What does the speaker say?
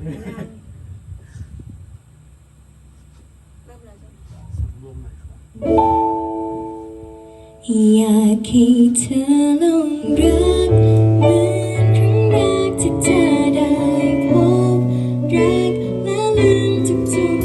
อยากให้เธอลงรักเหมือนครั้งแรกที่เธอได้พบรักและลืมทุกๆ